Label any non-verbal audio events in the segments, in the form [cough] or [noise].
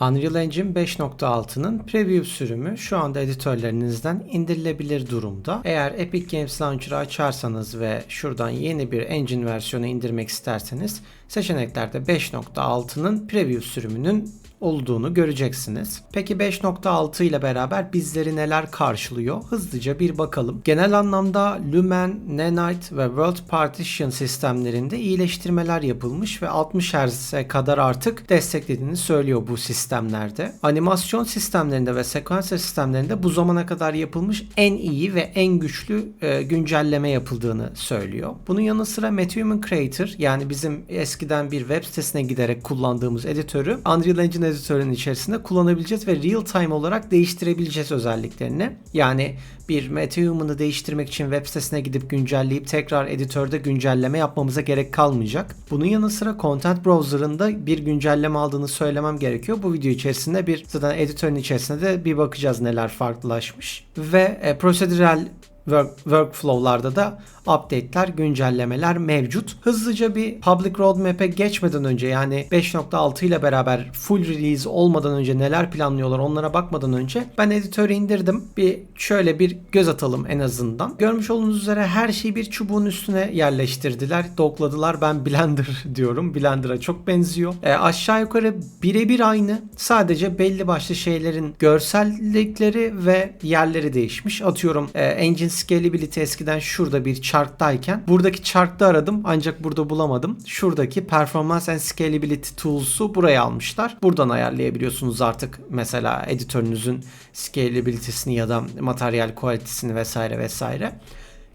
Unreal Engine 5.6'nın preview sürümü şu anda editörlerinizden indirilebilir durumda. Eğer Epic Games Launcher'ı açarsanız ve şuradan yeni bir engine versiyonu indirmek isterseniz seçeneklerde 5.6'nın preview sürümünün olduğunu göreceksiniz. Peki 5.6 ile beraber bizleri neler karşılıyor? Hızlıca bir bakalım. Genel anlamda Lumen, Nanite ve World Partition sistemlerinde iyileştirmeler yapılmış ve 60 Hz'e kadar artık desteklediğini söylüyor bu sistemlerde. Animasyon sistemlerinde ve sekanser sistemlerinde bu zamana kadar yapılmış en iyi ve en güçlü e, güncelleme yapıldığını söylüyor. Bunun yanı sıra Methuman Creator yani bizim eskiden bir web sitesine giderek kullandığımız editörü Unreal Engine editörünün içerisinde kullanabileceğiz ve real time olarak değiştirebileceğiz özelliklerini. Yani bir Methuman'ı değiştirmek için web sitesine gidip güncelleyip tekrar editörde güncelleme yapmamıza gerek kalmayacak. Bunun yanı sıra Content Browser'ında bir güncelleme aldığını söylemem gerekiyor. Bu video içerisinde bir zaten editörün içerisinde de bir bakacağız neler farklılaşmış. Ve e, procedural work, workflow'larda da update'ler, güncellemeler mevcut. Hızlıca bir public roadmap'e geçmeden önce yani 5.6 ile beraber full release olmadan önce neler planlıyorlar onlara bakmadan önce ben editörü indirdim. Bir şöyle bir göz atalım en azından. Görmüş olduğunuz üzere her şeyi bir çubuğun üstüne yerleştirdiler, dokladılar. Ben Blender [laughs] diyorum. Blender'a çok benziyor. E, aşağı yukarı birebir aynı. Sadece belli başlı şeylerin görsellikleri ve yerleri değişmiş. Atıyorum e, engine scalability eskiden şurada bir chart'tayken buradaki chart'ta aradım ancak burada bulamadım. Şuradaki performance and scalability tools'u buraya almışlar. Buradan ayarlayabiliyorsunuz artık mesela editörünüzün scalability'sini ya da materyal kalitesini vesaire vesaire.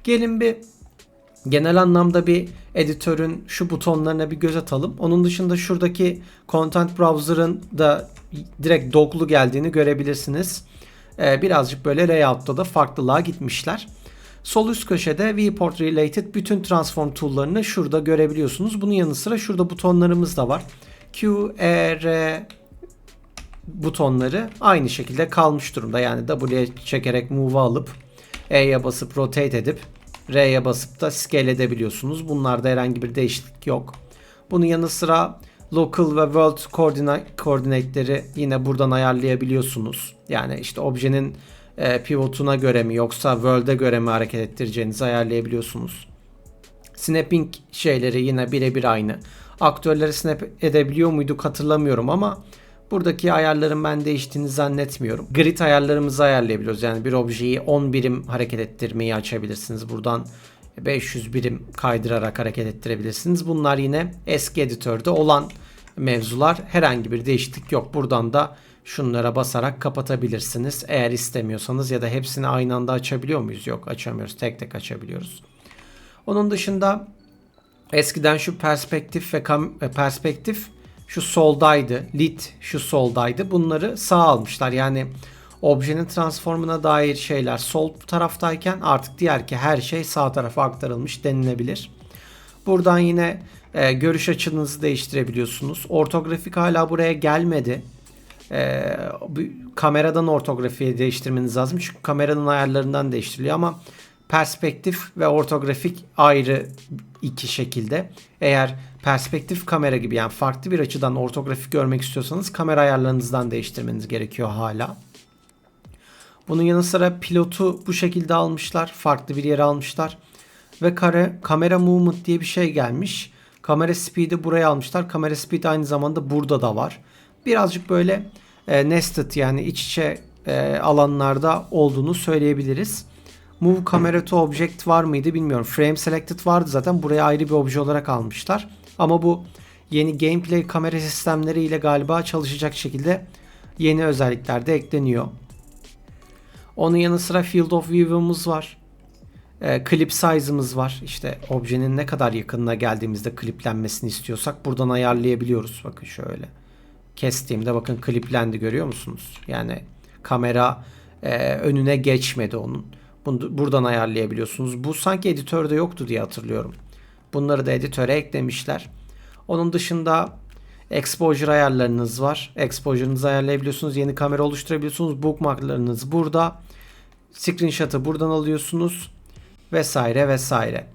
Gelin bir genel anlamda bir editörün şu butonlarına bir göz atalım. Onun dışında şuradaki Content Browser'ın da direkt doglu geldiğini görebilirsiniz. Ee, birazcık böyle layout'ta da farklılığa gitmişler. Sol üst köşede viewport related bütün transform tool'larını şurada görebiliyorsunuz. Bunun yanı sıra şurada butonlarımız da var. Q, E, R butonları aynı şekilde kalmış durumda. Yani W'ye çekerek move alıp E'ye basıp rotate edip R'ye basıp da scale edebiliyorsunuz. Bunlarda herhangi bir değişiklik yok. Bunun yanı sıra local ve world coordinate'leri yine buradan ayarlayabiliyorsunuz. Yani işte objenin e, pivotuna göre mi yoksa world'e göre mi hareket ettireceğinizi ayarlayabiliyorsunuz. Snapping şeyleri yine birebir aynı. Aktörleri snap edebiliyor muyduk hatırlamıyorum ama buradaki ayarların ben değiştiğini zannetmiyorum. Grid ayarlarımızı ayarlayabiliyoruz. Yani bir objeyi 10 birim hareket ettirmeyi açabilirsiniz. Buradan 500 birim kaydırarak hareket ettirebilirsiniz. Bunlar yine eski editörde olan mevzular. Herhangi bir değişiklik yok. Buradan da şunlara basarak kapatabilirsiniz. Eğer istemiyorsanız ya da hepsini aynı anda açabiliyor muyuz? Yok açamıyoruz. Tek tek açabiliyoruz. Onun dışında eskiden şu perspektif ve kam- e, perspektif şu soldaydı. Lit şu soldaydı. Bunları sağ almışlar. Yani objenin transformuna dair şeyler sol taraftayken artık diğer ki her şey sağ tarafa aktarılmış denilebilir. Buradan yine e, görüş açınızı değiştirebiliyorsunuz. Ortografik hala buraya gelmedi. E, kameradan ortografiyi değiştirmeniz lazım. Çünkü kameranın ayarlarından değiştiriliyor ama perspektif ve ortografik ayrı iki şekilde. Eğer perspektif kamera gibi yani farklı bir açıdan ortografik görmek istiyorsanız kamera ayarlarınızdan değiştirmeniz gerekiyor hala. Bunun yanı sıra pilotu bu şekilde almışlar. Farklı bir yere almışlar. Ve kare, kamera movement diye bir şey gelmiş. Kamera speed'i buraya almışlar. Kamera speed aynı zamanda burada da var. Birazcık böyle e, nested yani iç içe e, alanlarda olduğunu söyleyebiliriz. Move camera to object var mıydı bilmiyorum. Frame selected vardı zaten. Buraya ayrı bir obje olarak almışlar. Ama bu yeni gameplay kamera sistemleriyle galiba çalışacak şekilde yeni özellikler de ekleniyor. Onun yanı sıra field of view'umuz var. E, clip size'ımız var. İşte objenin ne kadar yakınına geldiğimizde kliplenmesini istiyorsak buradan ayarlayabiliyoruz. Bakın şöyle. Kestiğimde bakın kliplendi görüyor musunuz? Yani kamera e, önüne geçmedi onun. Bunu buradan ayarlayabiliyorsunuz. Bu sanki editörde yoktu diye hatırlıyorum. Bunları da editöre eklemişler. Onun dışında exposure ayarlarınız var. Exposure'ınızı ayarlayabiliyorsunuz. Yeni kamera oluşturabiliyorsunuz. Bookmarklarınız burada. Screenshot'ı buradan alıyorsunuz. Vesaire vesaire.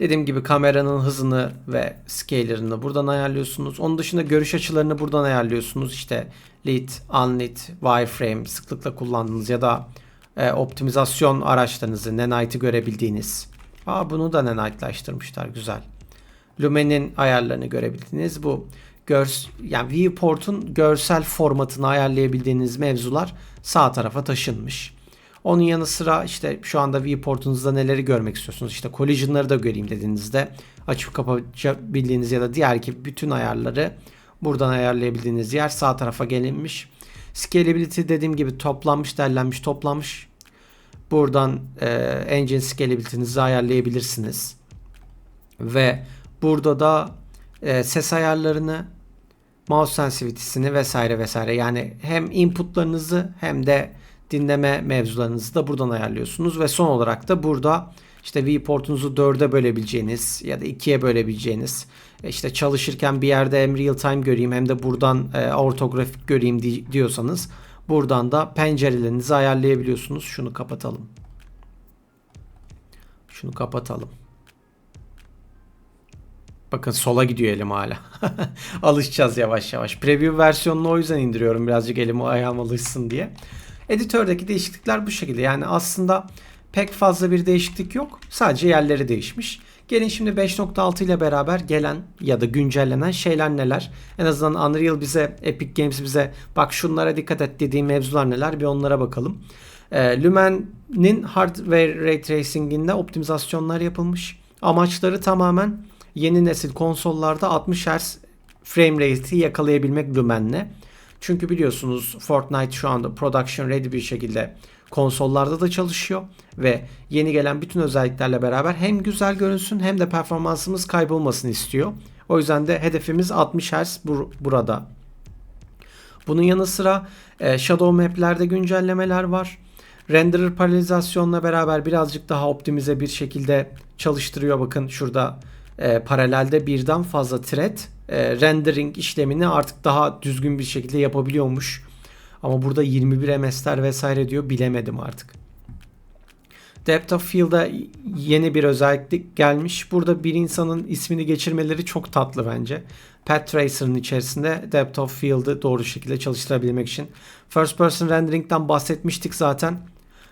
Dediğim gibi kameranın hızını ve scaler'ını buradan ayarlıyorsunuz. Onun dışında görüş açılarını buradan ayarlıyorsunuz. İşte lit, unlit, wireframe sıklıkla kullandığınız ya da e, optimizasyon araçlarınızı Nanite'ı görebildiğiniz. Aa bunu da Nanite'laştırmışlar güzel. Lumen'in ayarlarını görebildiğiniz bu görs yani viewport'un görsel formatını ayarlayabildiğiniz mevzular sağ tarafa taşınmış. Onun yanı sıra işte şu anda viewport'unuzda neleri görmek istiyorsunuz? İşte collision'ları da göreyim dediğinizde açıp kapatabildiğiniz ya da diğer ki bütün ayarları buradan ayarlayabildiğiniz yer sağ tarafa gelinmiş. Scalability dediğim gibi toplanmış, derlenmiş, toplanmış. Buradan e, engine scalability'nizi ayarlayabilirsiniz. Ve burada da e, ses ayarlarını, mouse sensitivity'sini vesaire vesaire. Yani hem inputlarınızı hem de dinleme mevzularınızı da buradan ayarlıyorsunuz ve son olarak da burada işte viewport'unuzu 4'e bölebileceğiniz ya da 2'ye bölebileceğiniz e, işte çalışırken bir yerde hem real time göreyim hem de buradan e, ortografik göreyim di- diyorsanız buradan da pencerelerinizi ayarlayabiliyorsunuz. Şunu kapatalım. Şunu kapatalım. Bakın sola gidiyor elim hala. [laughs] Alışacağız yavaş yavaş. Preview versiyonunu o yüzden indiriyorum birazcık elim ayağım alışsın diye. Editördeki değişiklikler bu şekilde. Yani aslında pek fazla bir değişiklik yok. Sadece yerleri değişmiş. Gelin şimdi 5.6 ile beraber gelen ya da güncellenen şeyler neler? En azından Unreal bize, Epic Games bize bak şunlara dikkat et dediği mevzular neler bir onlara bakalım. E, Lumen'in hardware ray tracing'inde optimizasyonlar yapılmış. Amaçları tamamen yeni nesil konsollarda 60 Hz frame rate'i yakalayabilmek Lumen'le. Çünkü biliyorsunuz Fortnite şu anda production ready bir şekilde konsollarda da çalışıyor ve yeni gelen bütün özelliklerle beraber hem güzel görünsün hem de performansımız kaybolmasın istiyor. O yüzden de hedefimiz 60 Hz bur- burada. Bunun yanı sıra e, Shadow Map'lerde güncellemeler var. Renderer paralelizasyonla beraber birazcık daha optimize bir şekilde çalıştırıyor. Bakın şurada e, paralelde birden fazla thread e, rendering işlemini artık daha düzgün bir şekilde yapabiliyormuş. Ama burada 21 MS'ler vesaire diyor bilemedim artık. Depth of Field'a yeni bir özellik gelmiş. Burada bir insanın ismini geçirmeleri çok tatlı bence. Path Tracer'ın içerisinde Depth of Field'ı doğru şekilde çalıştırabilmek için. First Person Rendering'den bahsetmiştik zaten.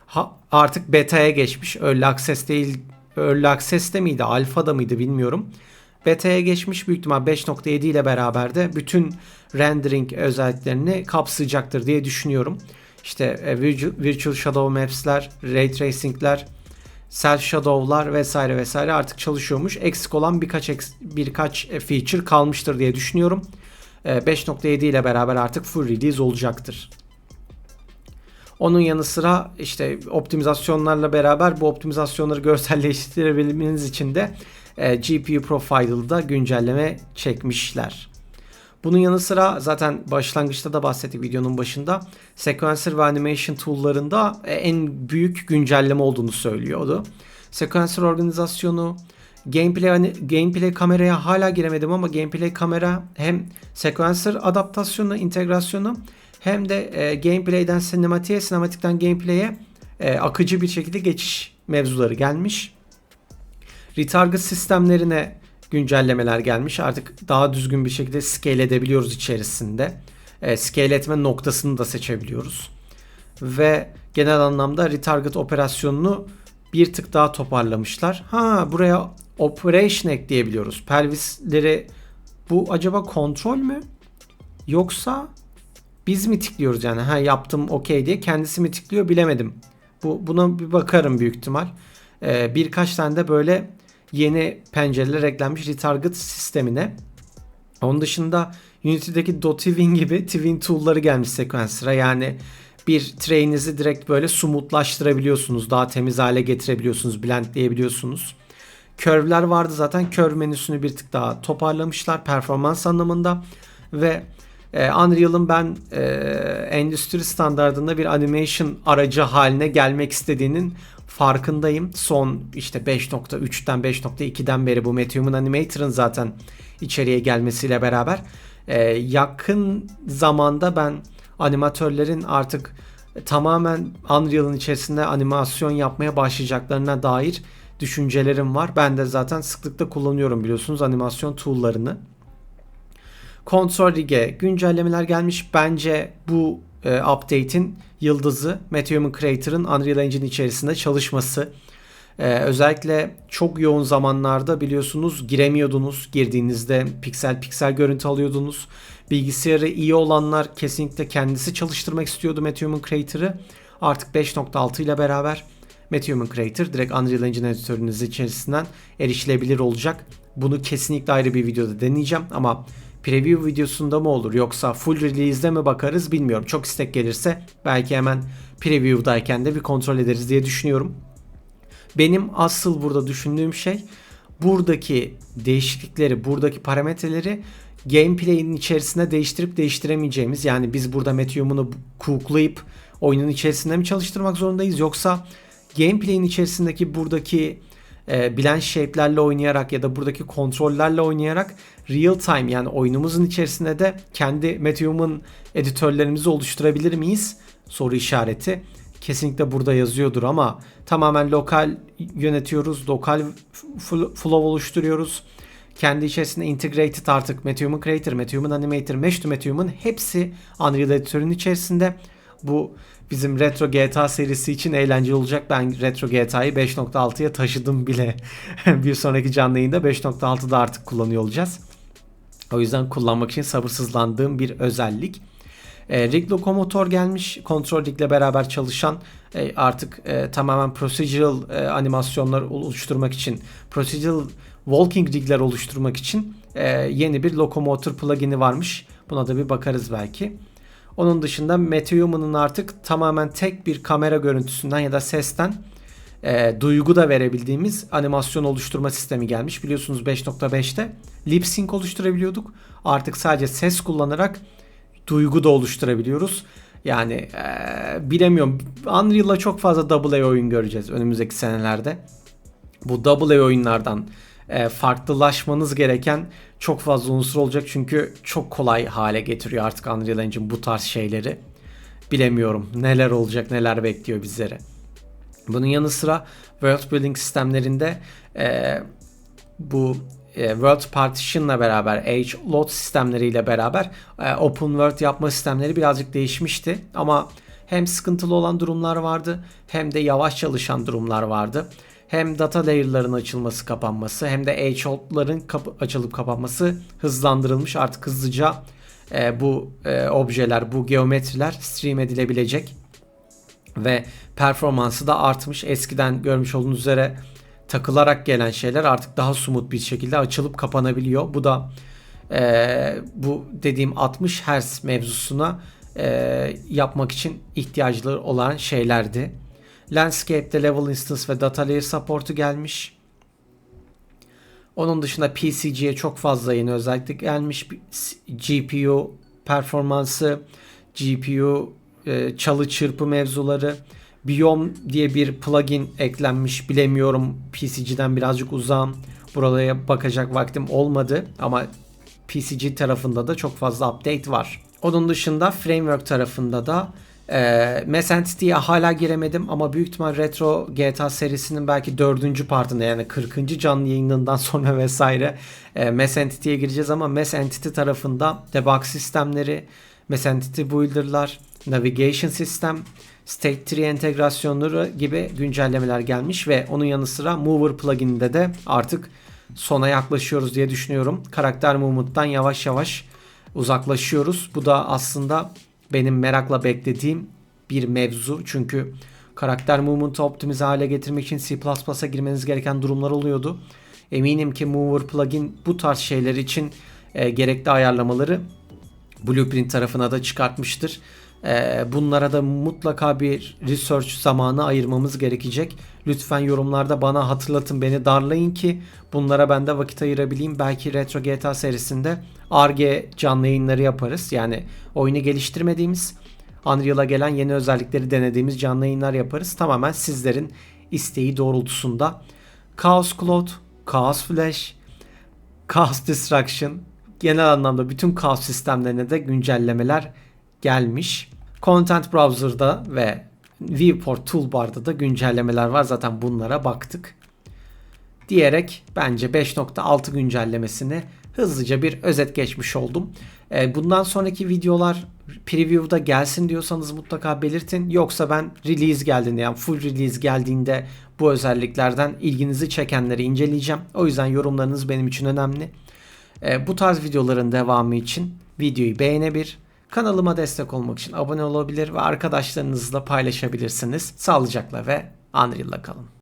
Ha, artık beta'ya geçmiş. Early Access değil, Early Access'te miydi, alfa'da mıydı bilmiyorum. Beta'ya geçmiş büyük ihtimal 5.7 ile beraber de bütün rendering özelliklerini kapsayacaktır diye düşünüyorum. İşte e, Virtual Shadow Maps'ler, Ray Tracing'ler, Self Shadow'lar vesaire vesaire artık çalışıyormuş. Eksik olan birkaç birkaç e, feature kalmıştır diye düşünüyorum. 5.7 e, ile beraber artık full release olacaktır. Onun yanı sıra işte optimizasyonlarla beraber bu optimizasyonları [laughs] görselleştirebilmeniz için de e, GPU Profile'da güncelleme çekmişler. Bunun yanı sıra zaten başlangıçta da bahsettik videonun başında. Sequencer ve Animation tool'larında e, en büyük güncelleme olduğunu söylüyordu. Sequencer organizasyonu, gameplay gameplay kameraya hala giremedim ama gameplay kamera hem sequencer adaptasyonu, integrasyonu hem de e, gameplay'den sinematiğe, sinematikten gameplay'e e, akıcı bir şekilde geçiş mevzuları gelmiş. Retarget sistemlerine güncellemeler gelmiş. Artık daha düzgün bir şekilde scale edebiliyoruz içerisinde. E, scale etme noktasını da seçebiliyoruz. Ve genel anlamda retarget operasyonunu bir tık daha toparlamışlar. Ha buraya operation ekleyebiliyoruz. Pelvisleri bu acaba kontrol mü? Yoksa biz mi tıklıyoruz yani? Ha yaptım okey diye kendisi mi tıklıyor bilemedim. Bu buna bir bakarım büyük ihtimal. Ee, birkaç tane de böyle yeni pencereler eklenmiş retarget sistemine. Onun dışında Unity'deki Dotvin gibi twin tool'ları gelmiş Sequencer'a. Yani bir train'izi direkt böyle smoothlaştırabiliyorsunuz. Daha temiz hale getirebiliyorsunuz. Blendleyebiliyorsunuz. Curve'ler vardı zaten. Curve menüsünü bir tık daha toparlamışlar performans anlamında. Ve e, Unreal'ın ben e, endüstri standartında bir animation aracı haline gelmek istediğinin farkındayım. Son işte 5.3'ten 5.2'den beri bu Medium'un Animator'ın zaten içeriye gelmesiyle beraber e, yakın zamanda ben animatörlerin artık tamamen Unreal'ın içerisinde animasyon yapmaya başlayacaklarına dair düşüncelerim var. Ben de zaten sıklıkla kullanıyorum biliyorsunuz animasyon tool'larını. Control Rig'e güncellemeler gelmiş. Bence bu e, update'in yıldızı Matthew Creator'ın Unreal Engine içerisinde çalışması. Ee, özellikle çok yoğun zamanlarda biliyorsunuz giremiyordunuz. Girdiğinizde piksel piksel görüntü alıyordunuz. Bilgisayarı iyi olanlar kesinlikle kendisi çalıştırmak istiyordu Matthew Creator'ı. Artık 5.6 ile beraber Matthew Creator direkt Unreal Engine editörünüz içerisinden erişilebilir olacak. Bunu kesinlikle ayrı bir videoda deneyeceğim ama preview videosunda mı olur yoksa full release'de mi bakarız bilmiyorum. Çok istek gelirse belki hemen preview'dayken de bir kontrol ederiz diye düşünüyorum. Benim asıl burada düşündüğüm şey buradaki değişiklikleri, buradaki parametreleri gameplay'in içerisinde değiştirip değiştiremeyeceğimiz yani biz burada Meteum'unu cooklayıp oyunun içerisinde mi çalıştırmak zorundayız yoksa gameplay'in içerisindeki buradaki e, bilen shape'lerle oynayarak ya da buradaki kontrollerle oynayarak real time yani oyunumuzun içerisinde de kendi Meteum'un editörlerimizi oluşturabilir miyiz? Soru işareti kesinlikle burada yazıyordur ama tamamen lokal yönetiyoruz. Lokal flow oluşturuyoruz. Kendi içerisinde integrated artık Meteum'un creator, Meteum'un animator, mesh to Meteum'un hepsi Unreal Editor'ın içerisinde. Bu bizim Retro GTA serisi için eğlenceli olacak. Ben Retro GTA'yı 5.6'ya taşıdım bile. [laughs] bir sonraki canlı yayında 5.6'da artık kullanıyor olacağız. O yüzden kullanmak için sabırsızlandığım bir özellik. E, rig Lokomotor gelmiş. Control Rig beraber çalışan e, artık e, tamamen procedural e, animasyonlar oluşturmak için procedural walking rigler oluşturmak için e, yeni bir Lokomotor plugin'i varmış. Buna da bir bakarız belki. Onun dışında Meteum'un artık tamamen tek bir kamera görüntüsünden ya da sesten e, duygu da verebildiğimiz animasyon oluşturma sistemi gelmiş. Biliyorsunuz 5.5'te lip sync oluşturabiliyorduk. Artık sadece ses kullanarak duygu da oluşturabiliyoruz. Yani ee, bilemiyorum. Unreal'la çok fazla AA oyun göreceğiz önümüzdeki senelerde. Bu AA oyunlardan e, farklılaşmanız gereken çok fazla unsur olacak çünkü çok kolay hale getiriyor artık Unreal Engine bu tarz şeyleri. Bilemiyorum neler olacak neler bekliyor bizleri. Bunun yanı sıra world building sistemlerinde e, bu e, World Partition'la beraber, Age Load sistemleriyle beraber e, Open World yapma sistemleri birazcık değişmişti. Ama hem sıkıntılı olan durumlar vardı hem de yavaş çalışan durumlar vardı. Hem data layer'ların açılması kapanması hem de Age Load'ların kap- açılıp kapanması hızlandırılmış. Artık hızlıca e, bu e, objeler, bu geometriler stream edilebilecek ve performansı da artmış. Eskiden görmüş olduğunuz üzere takılarak gelen şeyler artık daha smooth bir şekilde açılıp kapanabiliyor. Bu da e, bu dediğim 60 Hz mevzusuna e, yapmak için ihtiyaçları olan şeylerdi. Landscape'de Level Instance ve Data Layer support'u gelmiş. Onun dışında PCG'ye çok fazla yeni özellik gelmiş. GPU performansı, GPU e, çalı çırpı mevzuları, Biom diye bir plugin eklenmiş. Bilemiyorum PCG'den birazcık uzağım. Buraya bakacak vaktim olmadı ama PCG tarafında da çok fazla update var. Onun dışında framework tarafında da e, Mass Entity'ye hala giremedim ama büyük ihtimal Retro GTA serisinin belki dördüncü partında yani 40. canlı yayınından [laughs] sonra vesaire e, Mass Entity'ye gireceğiz ama Mass Entity tarafında debug sistemleri, Mass Entity builder'lar, navigation sistem, State Tree entegrasyonları gibi güncellemeler gelmiş ve onun yanı sıra Mover plugin'de de artık sona yaklaşıyoruz diye düşünüyorum. Karakter movement'tan yavaş yavaş uzaklaşıyoruz. Bu da aslında benim merakla beklediğim bir mevzu. Çünkü karakter movement'ı optimize hale getirmek için C++'a girmeniz gereken durumlar oluyordu. Eminim ki Mover plugin bu tarz şeyler için e, gerekli ayarlamaları Blueprint tarafına da çıkartmıştır. Ee, bunlara da mutlaka bir research zamanı ayırmamız gerekecek. Lütfen yorumlarda bana hatırlatın, beni darlayın ki bunlara ben de vakit ayırabileyim. Belki Retro GTA serisinde ARGE canlı yayınları yaparız. Yani oyunu geliştirmediğimiz, Unreal'a gelen yeni özellikleri denediğimiz canlı yayınlar yaparız. Tamamen sizlerin isteği doğrultusunda. Chaos Cloud, Chaos Flash, Chaos Destruction, genel anlamda bütün Chaos sistemlerine de güncellemeler gelmiş. Content Browser'da ve Viewport Toolbar'da da güncellemeler var. Zaten bunlara baktık. diyerek bence 5.6 güncellemesini hızlıca bir özet geçmiş oldum. E, bundan sonraki videolar preview'da gelsin diyorsanız mutlaka belirtin. Yoksa ben release geldiğinde yani full release geldiğinde bu özelliklerden ilginizi çekenleri inceleyeceğim. O yüzden yorumlarınız benim için önemli. E, bu tarz videoların devamı için videoyu beğenebilir, kanalıma destek olmak için abone olabilir ve arkadaşlarınızla paylaşabilirsiniz. Sağlıcakla ve Unreal'la kalın.